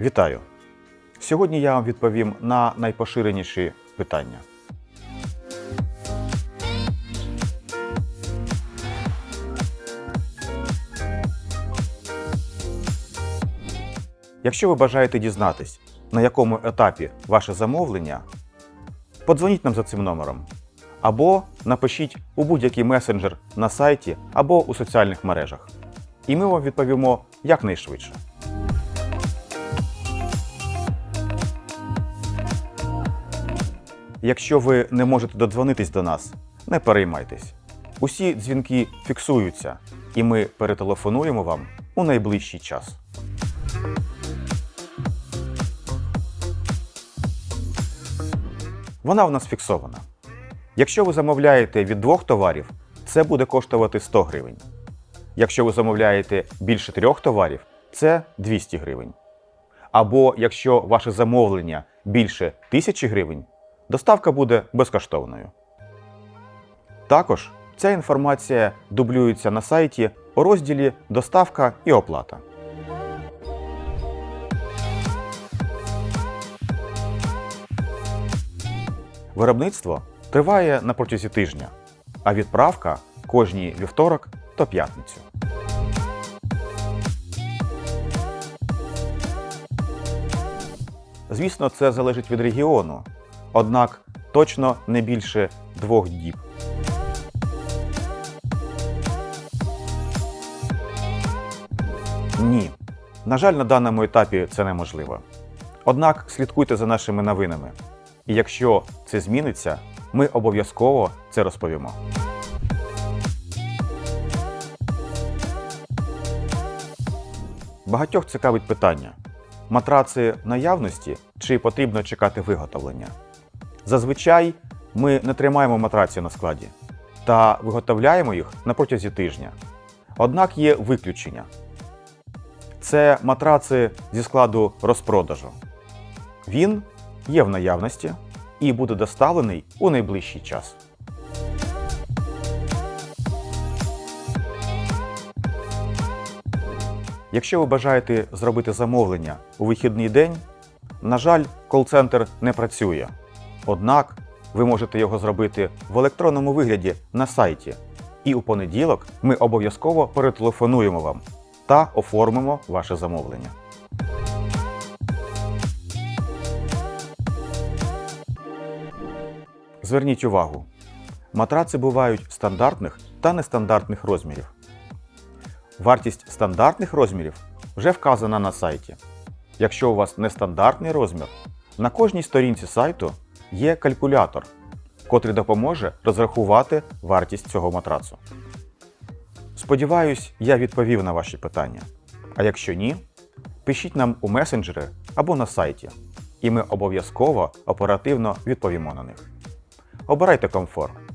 Вітаю! Сьогодні я вам відповім на найпоширеніші питання. Якщо ви бажаєте дізнатись, на якому етапі ваше замовлення, подзвоніть нам за цим номером або напишіть у будь-який месенджер на сайті або у соціальних мережах. І ми вам відповімо якнайшвидше. Якщо ви не можете додзвонитись до нас, не переймайтесь. Усі дзвінки фіксуються, і ми перетелефонуємо вам у найближчий час. Вона в нас фіксована. Якщо ви замовляєте від двох товарів, це буде коштувати 100 гривень. Якщо ви замовляєте більше трьох товарів, це 200 гривень. Або якщо ваше замовлення більше 1000 гривень, доставка буде безкоштовною. Також ця інформація дублюється на сайті у розділі Доставка і оплата. Виробництво триває на протязі тижня, а відправка кожній вівторок та п'ятницю. Звісно, це залежить від регіону, однак точно не більше двох діб. Ні. На жаль, на даному етапі це неможливо. Однак слідкуйте за нашими новинами. І якщо це зміниться, ми обов'язково це розповімо. Багатьох цікавить питання: матраци наявності чи потрібно чекати виготовлення? Зазвичай ми не тримаємо матраці на складі та виготовляємо їх на протязі тижня. Однак є виключення. Це матраци зі складу розпродажу. Він є в наявності і буде доставлений у найближчий час. Якщо ви бажаєте зробити замовлення у вихідний день, на жаль, кол-центр не працює. Однак ви можете його зробити в електронному вигляді на сайті. І у понеділок ми обов'язково перетелефонуємо вам та оформимо ваше замовлення. Зверніть увагу, матраци бувають стандартних та нестандартних розмірів. Вартість стандартних розмірів вже вказана на сайті. Якщо у вас нестандартний розмір, на кожній сторінці сайту є калькулятор, котрий допоможе розрахувати вартість цього матрацу. Сподіваюсь, я відповів на ваші питання. А якщо ні, пишіть нам у месенджери або на сайті, і ми обов'язково оперативно відповімо на них. Обирайте комфорт.